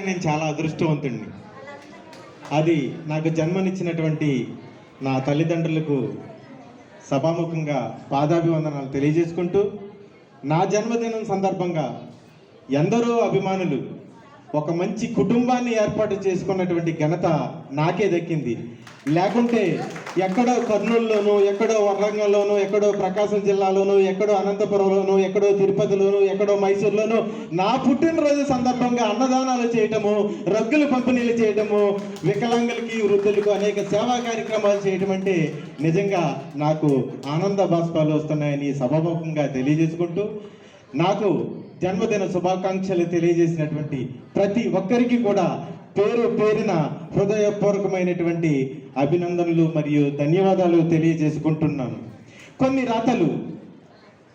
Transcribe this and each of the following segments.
నేను చాలా అదృష్టవంతుడిని అది నాకు జన్మనిచ్చినటువంటి నా తల్లిదండ్రులకు సభాముఖంగా పాదాభివందనాలు తెలియజేసుకుంటూ నా జన్మదినం సందర్భంగా ఎందరో అభిమానులు ఒక మంచి కుటుంబాన్ని ఏర్పాటు చేసుకున్నటువంటి ఘనత నాకే దక్కింది. లేకుంటే ఎక్కడో కర్నూలులోనూ ఎక్కడో వరంగల్లోనూ ఎక్కడో ప్రకాశం జిల్లాలోనూ ఎక్కడో అనంతపురంలోనూ ఎక్కడో తిరుపతిలోనూ ఎక్కడో మైసూర్లోనూ నా పుట్టినరోజు సందర్భంగా అన్నదానాలు చేయటము రగ్గులు పంపిణీలు చేయటము వికలాంగులకి వృద్ధులకు అనేక సేవా కార్యక్రమాలు చేయటం అంటే నిజంగా నాకు ఆనంద బాష్పాలు వస్తున్నాయని సభాముఖంగా తెలియజేసుకుంటూ నాకు జన్మదిన శుభాకాంక్షలు తెలియజేసినటువంటి ప్రతి ఒక్కరికి కూడా పేరు పేరిన హృదయపూర్వకమైనటువంటి అభినందనలు మరియు ధన్యవాదాలు తెలియజేసుకుంటున్నాను. కొన్ని రాతలు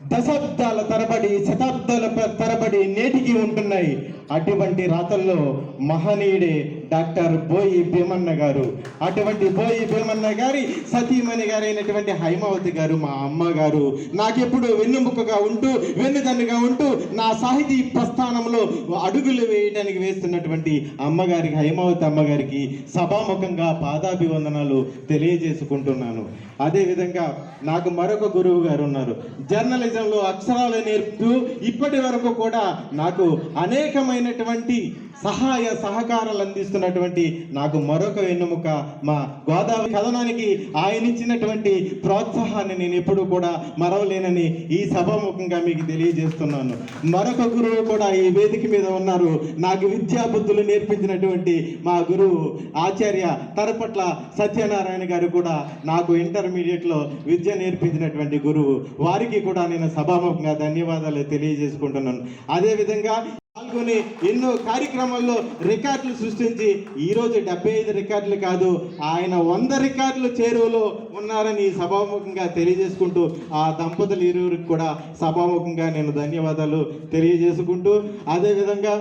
దశాబ్దాల తరబడి శతాబ్దాల ప- తరబడి నేటికి ఉంటున్నాయి. అటువంటి రాతల్లో మహనీయుడే డాక్టర్ బోయి భీమన్న గారు. అటువంటి బోయి భీమన్న గారి సతీమణి గారైనటువంటి హైమావతి గారు మా అమ్మగారు నాకెప్పుడు వెన్నుముకగా ఉంటూ వెన్నుదన్నుగా ఉంటూ నా సాహితీ ప్రస్థానంలో అడుగులు వేయడానికి వేస్తున్నటువంటి అమ్మగారికి హైమావతి అమ్మగారికి సభాముఖంగా పాదాభివందనాలు తెలియజేసుకుంటున్నాను. అదేవిధంగా నాకు మరొక గురువు గారు ఉన్నారు. జర్నలిజంలో అక్షరాలు నేర్పుతూ ఇప్పటి వరకు కూడా నాకు అనేకమైనటువంటి సహాయ సహకారాలు అందిస్తున్నటువంటి నాకు మరొక వెన్నుముక మా గోదావరి కథనానికి ఆయన ఇచ్చినటువంటి ప్రోత్సాహాన్ని నేను ఎప్పుడు కూడా మరవలేనని ఈ సభాముఖంగా మీకు తెలియజేస్తున్నాను. మరొక గురువు కూడా ఈ వేదిక మీద ఉన్నారు. నాకు విద్యా బుద్ధులు నేర్పించినటువంటి మా గురువు ఆచార్య తరపట్ల సత్యనారాయణ గారు కూడా నాకు ఇంటర్మీడియట్లో విద్య నేర్పించినటువంటి గురువు. వారికి కూడా నేను సభాముఖంగా ధన్యవాదాలు తెలియజేసుకుంటున్నాను. అదేవిధంగా పాల్గొని ఎన్నో కార్యక్రమాల్లో రికార్డులు సృష్టించి ఈరోజు డెబ్బై ఐదు రికార్డులు కాదు ఆయన వంద రికార్డులు చేరువలో ఉన్నారని సభాముఖంగా తెలియజేసుకుంటూ ఆ దంపతులు ఇరువురికి కూడా సభాముఖంగా నేను ధన్యవాదాలు తెలియజేసుకుంటూ అదేవిధంగా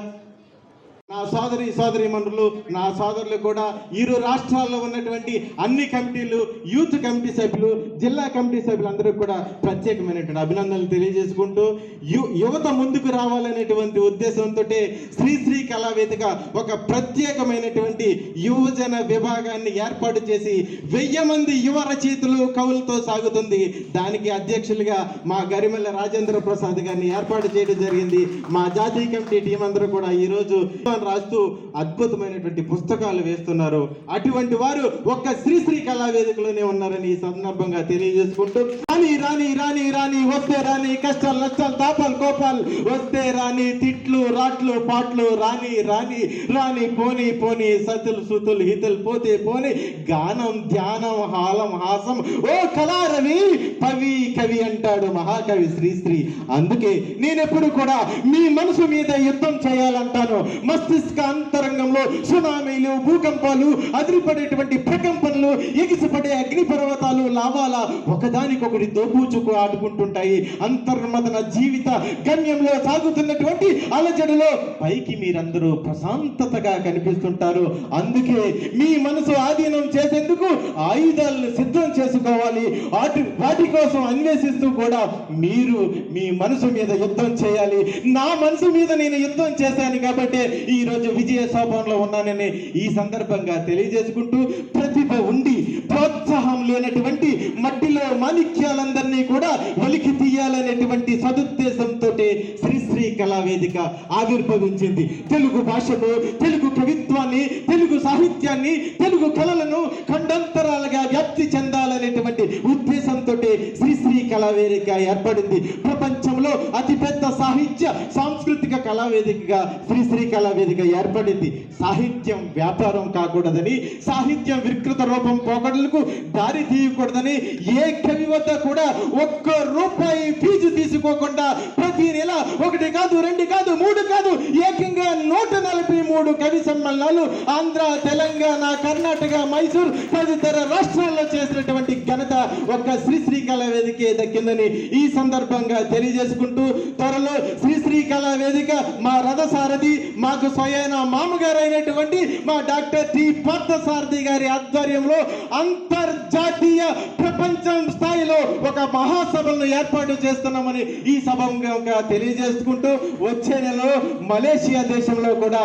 నా సోదరి సోదరి మనులు నా సోదరులు కూడా ఇరు రాష్ట్రాల్లో ఉన్నటువంటి అన్ని కమిటీలు యూత్ కమిటీ సభ్యులు జిల్లా కమిటీ సభ్యులు అందరూ కూడా ప్రత్యేకమైనటువంటి అభినందనలు తెలియజేసుకుంటూ యు యువత ముందుకు రావాలనేటువంటి ఉద్దేశంతో శ్రీ శ్రీ కళావేదిక ఒక ప్రత్యేకమైనటువంటి యువజన విభాగాన్ని ఏర్పాటు చేసి వెయ్యి మంది యువ రచయితలు కవులతో సాగుతుంది. దానికి అధ్యక్షులుగా మా గరిమెల్ల రాజేంద్ర ప్రసాద్ గారిని ఏర్పాటు చేయడం జరిగింది. మా జాతీయ కమిటీ టీం అందరూ కూడా ఈ పుస్తకాలు రాస్తూ అద్భుతమైనటువంటి పుస్తకాలు వేస్తున్నారు. అటువంటి వారు ఒక్క శ్రీశ్రీ కళా వేదికలోనే ఉన్నారని ఈ సందర్భంగా తెలియజేసుకుంటూ రాని రాని రాని రాని వస్తే రాని కష్టాలు నష్టాలు తాపాలు కోపాలు. వస్తే రాని తిట్లు రాట్లు పాటలు రాని రాని రాని పోని పోని సతులు సుతులు హితులు పోతే పోని గానం ధ్యానం హాలం హాసం. ఓ కళారవి పవి కవి అంటాడు మహాకవి శ్రీశ్రీ. అందుకే నేనెప్పుడు కూడా మీ మనసు మీద యుద్ధం చేయాలంటాను. మస్తిష్క అంతరంగంలో సునామీలు భూకంపాలు అదిరిపడేటువంటి ప్రకంపనలు ఎగిసిపడే అగ్ని పర్వతాలు లావాల ఒకదానికొకటి దోబూచుకు ఆడుకుంటుంటాయి అంతర్మదన జీవిత గమ్యంలో సాగుతున్నటువంటి అలజడిలో పైకి మీరందరూ ప్రశాంతతగా కనిపిస్తుంటారు. అందుకే మీ మనసు ఆధీనం చేసేందుకు ఆయుధాలను సిద్ధం చేసుకోవాలి. వాటి వాటి కోసం అన్వేషిస్తూ కూడా మీరు మీ మనసు మీద యుద్ధం చేయాలి. నా మనసు మీద నేను యుద్ధం చేశాను కాబట్టి ఈ రోజు విజయ శోభంలో ఉన్నానని ఈ సందర్భంగా తెలియజేసుకుంటూ ప్రతిభ ఉండి ప్రోత్సాహం లేనటువంటి మట్టిలో మాణిక్యాలందరినీ కూడా ఒలికి తీయాలనేటువంటి సదుద్దేశంతో శ్రీశ్రీ కళా వేదిక ఆవిర్భవించింది. తెలుగు భాషను తెలుగు కవిత్వాన్ని తెలుగు సాహిత్యాన్ని తెలుగు కళలను ఖండంతరాలుగా వ్యాప్తి చెందాలనేటువంటి ఉద్దేశంతో శ్రీశ్రీ కళా వేదిక ఏర్పడింది. ప్రపంచంలో అతిపెద్ద సాహిత్య సాంస్కృతిక కళా వేదికగా శ్రీశ్రీ కళా వేదిక ఏర్పడింది. సాహిత్యం వ్యాపారం కాకూడదని సాహిత్యం వికృత రూపం పోకడలకు దారి తీయకూడదని ఏ కవి వద్ద కూడా ఒక్క రూపాయి ఫీజు తీసుకోకుండా ప్రతి నెల ఒకటి కాదు రెండు కాదు మూడు కాదు ఏకంగా నూట నలభై మూడు కవి సమ్మేళనాలు ఆంధ్ర తెలంగాణ కర్ణాటక మైసూర్ తదితర రాష్ట్రాల్లో చేసినటువంటి ఘనత ఒక్క శ్రీశ్రీ కళా వేదికే దక్కిందని ఈ సందర్భంగా తెలియజేసుకుంటూ త్వరలో శ్రీశ్రీ కళా వేదిక మా రథసారథి మాకు స్వయాన మామగారు అయినటువంటి మా డాక్టర్ టి పార్థసారథి గారి ఆధ్వర్యంలో అంతర్జాతీయ ప్రపంచం స్థాయిలో ఒక మహాసభలను ఏర్పాటు చేస్తున్నామని ఈ సభంగా తెలియజేసుకుంటూ వచ్చే నెలలో మలేషియా దేశంలో కూడా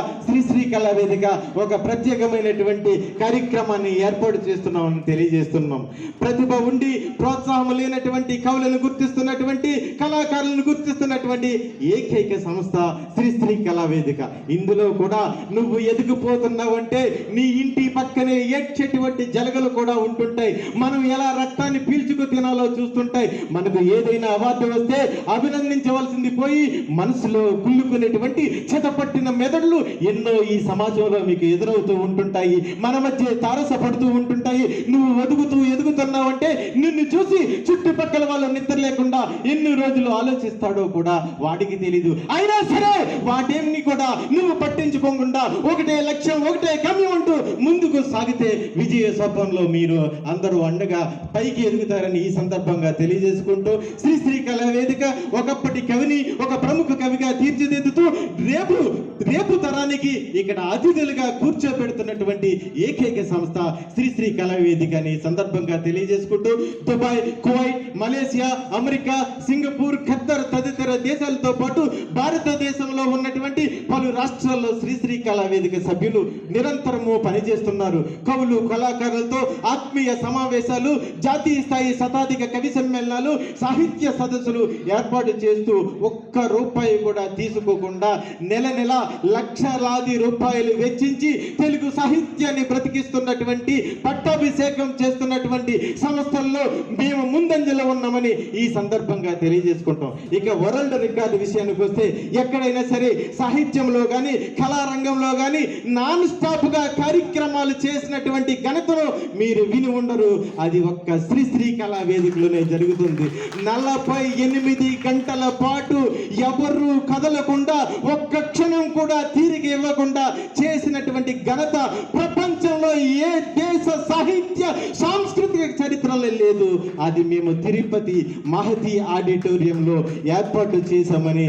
శ్రీ కళా వేదిక ఒక ప్రత్యేకమైనటువంటి కార్యక్రమాన్ని ఏర్పాటు చేస్తున్నామని తెలియజేస్తున్నాం. ప్రతిభ ఉండి ప్రోత్సాహం లేనటువంటి కవులను గుర్తిస్తున్నటువంటి కళాకారులను గుర్తిస్తున్నటువంటి ఏకైక సంస్థ శ్రీ శ్రీ కళా వేదిక. ఇందులో కూడా నువ్వు ఎదిగిపోతున్నావంటే నీ ఇంటి పక్కనే ఏడ్చేటువంటి జలగలు కూడా ఉంటుంటాయి. మనం ఎలా రక్తాన్ని పీల్చుకు తినాలో చూస్తుంటాయి. మనకు ఏదైనా అవార్డు వస్తే అభినందించవలసింది పోయి మనసులో కుళ్ళుకునేటువంటి చెతపట్టిన మెదడులు ఎన్నో ఈ సమాజంలో మీకు ఎదురవుతూ ఉంటుంటాయి. మన మధ్య తారసపడుతూ ఉంటుంటాయి. నువ్వు ఎదుగుతూ ఎదుగుతున్నావంటే నిన్ను చూసి చుట్టుపక్కల వాళ్ళు నిద్ర లేకుండా ఎన్ని రోజులు ఆలోచిస్తాడో కూడా వాడికి తెలీదు. అయినా సరే వాటేమిని కూడా నువ్వు పట్టించుకోకుండా ఒకటే లక్ష్యం ఒకటే గమ్యం అంటూ ముందుకు సాగితే విజయ స్వప్నంలో మీరు అందరూ అండగా పైకి ఎదుగుతారని ఈ సందర్భంగా తెలియజేసుకుంటూ శ్రీ శ్రీ కళా వేదిక ఒకప్పటి కవిని ఒక ప్రముఖ కవిగా తీర్చిదిద్దుతూ రేపు రేపు తరానికి ఇక్కడ అతిథులుగా కూర్చోబెడుతున్నటువంటి ఏకైక సంస్థ శ్రీ శ్రీ అని సందర్భంగా తెలియజేసుకుంటూ Dubai Kuwait Malaysia America Singapore Qatar తదితర దేశాలతో పాటు భారతదేశంలో ఉన్నటువంటి పలు రాష్ట్రాల్లో శ్రీశ్రీ కళావేదిక సభ్యులు నిరంతరము పనిచేస్తున్నారు. కవులు కళాకారులతో ఆత్మీయ సమావేశాలు జాతీయ స్థాయి శతాధిక కవి సమ్మేళనాలు సాహిత్య సదస్సులు ఏర్పాటు చేస్తూ ఒక్క రూపాయి కూడా తీసుకోకుండా నెల నెల లక్షలాది రూపాయలు వెచ్చించి తెలుగు సాహిత్యాన్ని బ్రతికిస్తున్నటువంటి పట్టాభిషేకం చేస్తున్నటువంటి సంస్థల్లో మేము ముందంజలో ఉన్నామని ఈ సందర్భంగా తెలియజేసుకుంటాం. ఇక వరల్డ్ రికార్డు విషయానికి వస్తే ఎక్కడైనా సరే సాహిత్యంలో కానీ కళారంగంలో కానీ నాన్ స్టాప్గా కార్యక్రమాలు చేసినటువంటి ఘనతను మీరు విని ఉండరు. అది ఒక్క శ్రీ శ్రీ కళా వేదికలోనే జరుగుతుంది. నలభై ఎనిమిది గంటల పాటు ఎవరు కదలకుండా ఒక్క క్షణం కూడా తీరిక ఇవ్వకుండా చేసినటువంటి ఘనత ప్రపంచంలో ఏ దేశ సాహిత్య సాంస్కృతిక చరిత్రలో లేదు. అది మేము తిరుపతి మహతి ఆడిటోరియంలో ఏర్పాటు చేశామని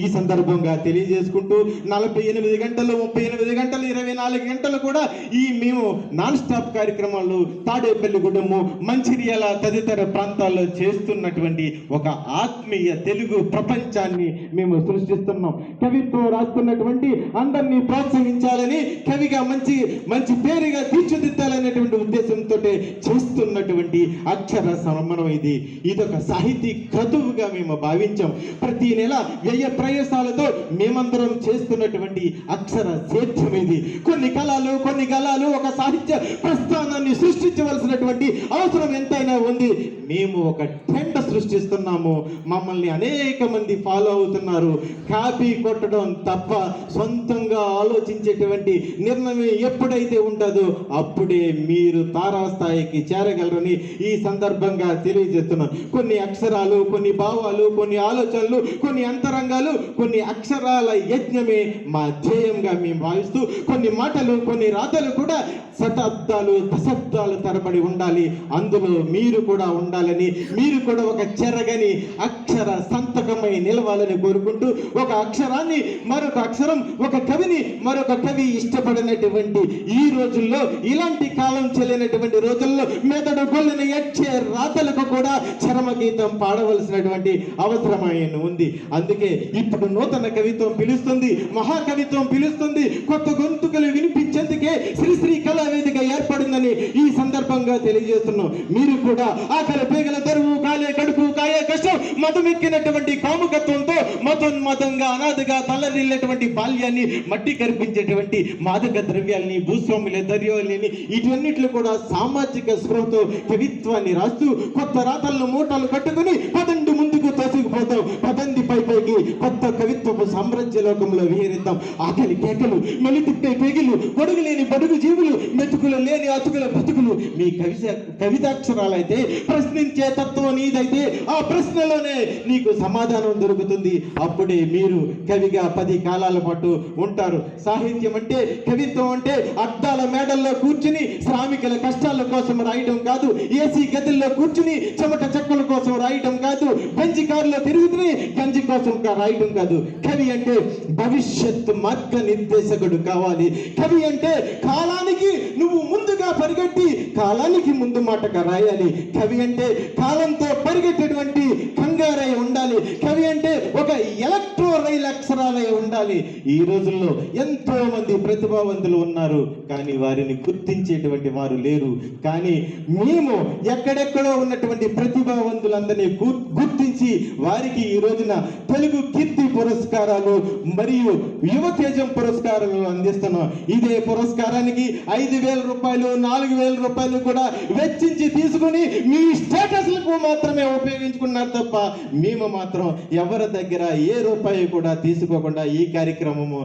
ఈ సందర్భంగా తెలియజేసుకుంటూ నలభై ఎనిమిది గంటలు ముప్పై ఎనిమిది గంటలు ఇరవై నాలుగు గంటలు కూడా ఈ మేము నాన్ స్టాప్ కార్యక్రమాలు తాడేపల్లిగూడెము మంచిర్యాల తదితర ప్రాంతాల్లో చేస్తున్నటువంటి ఒక ఆత్మీయ తెలుగు ప్రపంచాన్ని మేము సృష్టిస్తున్నాం. కవిత్వం రాస్తున్నటువంటి అందరినీ ప్రోత్సహించాలని కవిగా మంచి మంచి పేరుగా తీర్చిదిద్దాలనేటువంటి ఉద్దేశంతో చేస్తున్నటువంటి అక్షర సమన్వయం ఇది. ఇదొక సాహితీ క్రతువుగా మేము భావించాం. ప్రతి నెల వ్యయ ప్రయాసాలతో మేమందరం చేస్తున్నటువంటి అక్షర సేద్యం ఇది. కొన్ని కళలు కొన్ని కళలు ఒక సాహిత్య ప్రస్థానాన్ని సృష్టించవలసినటువంటి అవసరం ఎంతైనా ఉంది. మేము ఒక ట్రెండ్ సృష్టిస్తున్నాము. మమ్మల్ని అనేక మంది ఫాలో అవుతున్నారు. కాపీ కొట్టడం తప్ప సొంతంగా ఆలోచించేటువంటి నిర్ణయం ఎప్పుడైతే ఉంటుందో అప్పుడే మీరు తారాస్థాయికి చేరగలరని ఈ సందర్భంగా తెలియజేస్తున్నాను. కొన్ని అక్షరాలు కొన్ని భావాలు కొన్ని ఆలోచనలు కొన్ని అంతరంగాలు కొన్ని అక్షరాల యజ్ఞమే మా ధ్యేయంగా మేము భావిస్తూ కొన్ని మాటలు కొన్ని రాతలు కూడా శతాబ్దాలు దశాబ్దాలు తరబడి ఉండాలి. అందులో మీరు కూడా ఉండాలని మీరు కూడా ఒక చెరగని అక్షర సంతకమై నిలవాలని కోరుకుంటూ ఒక అక్షరాన్ని మరొక అక్షరం ఒక కవిని మరొక కవి ఇష్టపడినటువంటి ఈ రోజుల్లో ఇలాంటి కాలం చెల్లినటువంటి రోజుల్లో మెదడు గొల్లిన ఎచ్చే రాతలకు కూడా చరమగీతం పాడవలసినటువంటి అవసరమైన ఉంది. అందుకే ఇప్పుడు నూతన కవిత్వం పిలుస్తుంది మహాకవిత్వం పిలుస్తుంది కొత్త గొంతుకలు వినిపించేందుకే శ్రీశ్రీ కళావేదిక ఏర్పడిందని ఈ సందర్భంగా సందర్భంగా తెలియజేస్తున్నాం. మీరు కూడా ఆకలి పేగల తరువు కాలే కడుపు కాయే కష్టం మతమెక్కినటువంటి కాముకత్వంతో మతోన్మతంగా అనాథగా తలరిల్లేటువంటి బాల్యాన్ని మట్టి కనిపించేటువంటి మాదక ద్రవ్యాల్ని భూస్వాముల దర్యాలని ఇటువన్నిట్లు కూడా సామాజిక స్పృహతో కవిత్వాన్ని రాస్తూ కొత్త రాతలను మూటలు కట్టుకుని పదండి ముందుకు తోసుకుపోతాం. పదండి పై పైకి కొత్త కవిత్వపు సామ్రాజ్య లోకంలో విహరిద్దాం. ఆకలి కేకలు మెలితిప్పే పేగిలు పొడుగు లేని బడుగు జీవులు మెతుకులు లేని అతుకుల బతుకులు మీ కవిత కవితాక్షరాలైతే ప్రశ్నించే తత్వం నీదైతే ఆ ప్రశ్నలోనే నీకు సమాధానం దొరుకుతుంది. అప్పుడే మీరు కవిగా పది కాలాల పాటు ఉంటారు. సాహిత్యం అంటే కవిత్వం అంటే అద్దాల మేడల్లో కూర్చుని శ్రామికుల కష్టాల కోసం రాయడం కాదు. ఏసీ గదుల్లో కూర్చుని చెమట చెక్కల కోసం రాయడం కాదు. బెంచి కారులో తిరుగుతుని గంజి కోసం రాయటం రాయడం కాదు. కవి అంటే భవిష్యత్ మార్గ నిర్దేశకుడు కావాలి. కవి అంటే కాలానికి నువ్వు ముందుగా పరిగెట్టి కాలానికి ముందు మాటగా రాయాలి. కవి అంటే కాలంతో పరిగెట్టేటువంటి కంగారై ఉండాలి. కవి అంటే ఒక ఎలక్ట్రో రైల్ అక్షరాలై ఉండాలి. ఈ రోజుల్లో ఎంతో మంది ప్రతిభావంతులు ఉన్నారు. కానీ వారిని గుర్తించేటువంటి వారు లేరు. కానీ మేము ఎక్కడెక్కడో ఉన్నటువంటి ప్రతిభావంతులందరినీ గు- గుర్తించి వారికి ఈ రోజున తెలుగు కీర్తి పురస్కారాలు మరియు యువతేజం పురస్కారాలు అందిస్తున్నాం. ఇదే పురస్కారానికి ఐదు వేల రూపాయలు నాలుగు వేల రూపాయలు కూడా వెచ్చించి తీసుకుని మీ స్టేటస్లకు మాత్రమే ఉపయోగించుకున్నారు తప్ప మేము మాత్రం ఎవరి దగ్గర ఏ రూపాయి కూడా తీసుకోకుండా ఈ కార్యక్రమము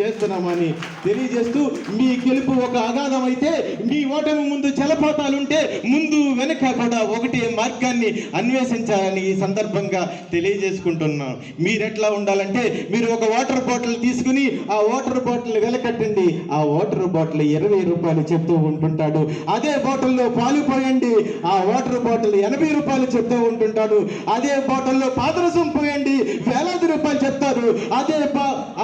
చేస్తున్నామని తెలియజేస్తూ మీ గెలుపు ఒక అగాధం అయితే మీ ఓటమి ముందు జలపాతాలుంటే ముందు వెనక కూడా ఒకటే మార్గాన్ని అన్వేషించాలని ఈ సందర్భంగా తెలియజేసుకుంటున్నాం. మీరెట్లా ఉండాలంటే మీరు ఒక వాటర్ బాటిల్ తీసుకుని ఆ వాటర్ బాటిల్ వెలకట్టండి. ఆ వాటర్ బాటిల్ ఇరవై రూపాయలు చెప్తూ ఉంటుంటాడు. అదే బాటిల్లో పాలు పోయండి. ఆ వాటర్ బాటిల్ ఎనభై రూపాయలు చెప్తూ ఉంటుంటాడు. అదే బాటిల్లో పాదరసం పోయండి. వేలాది రూపాయలు చెప్తారు అదే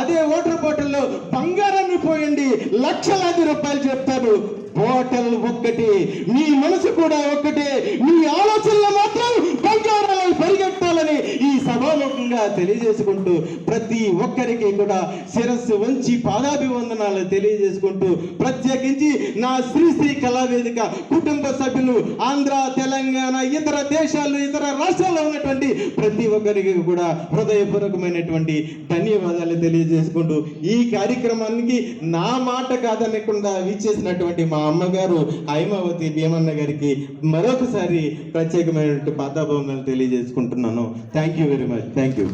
అదే వాటర్ బాటిల్లో బంగారాన్ని పోయండి. లక్షలాది రూపాయలు చెప్తారు బాటల్ ఒక్కటి మీ మనసు కూడా ఒక్కటే. మీ ఆలోచనలు మాత్రం బంగారాలను పరిగెట్టాలని ఈ సభాముఖంగా తెలియజేసుకుంటూ ప్రతి ఒక్కరికి కూడా శిరస్సు వంచి పాదాభివందనాలు తెలియజేసుకుంటూ ప్రత్యేకించి నా శ్రీశ్రీ కళావేదిక కుటుంబ సభ్యులు ఆంధ్ర తెలంగాణ ఇతర దేశాలు ఇతర రాష్ట్రాల్లో ఉన్నటువంటి ప్రతి ఒక్కరికి కూడా హృదయపూర్వకమైనటువంటి ధన్యవాదాలు తెలియజేసుకుంటూ ఈ కార్యక్రమానికి నా మాట కాదనకుండా విచ్చేసినటువంటి మా అమ్మగారు హైమావతి భీమన్న గారికి మరొకసారి ప్రత్యేకమైనటువంటి పాదాభవనాలు తెలియజేసుకుంటున్నాను. Thank you very much thank you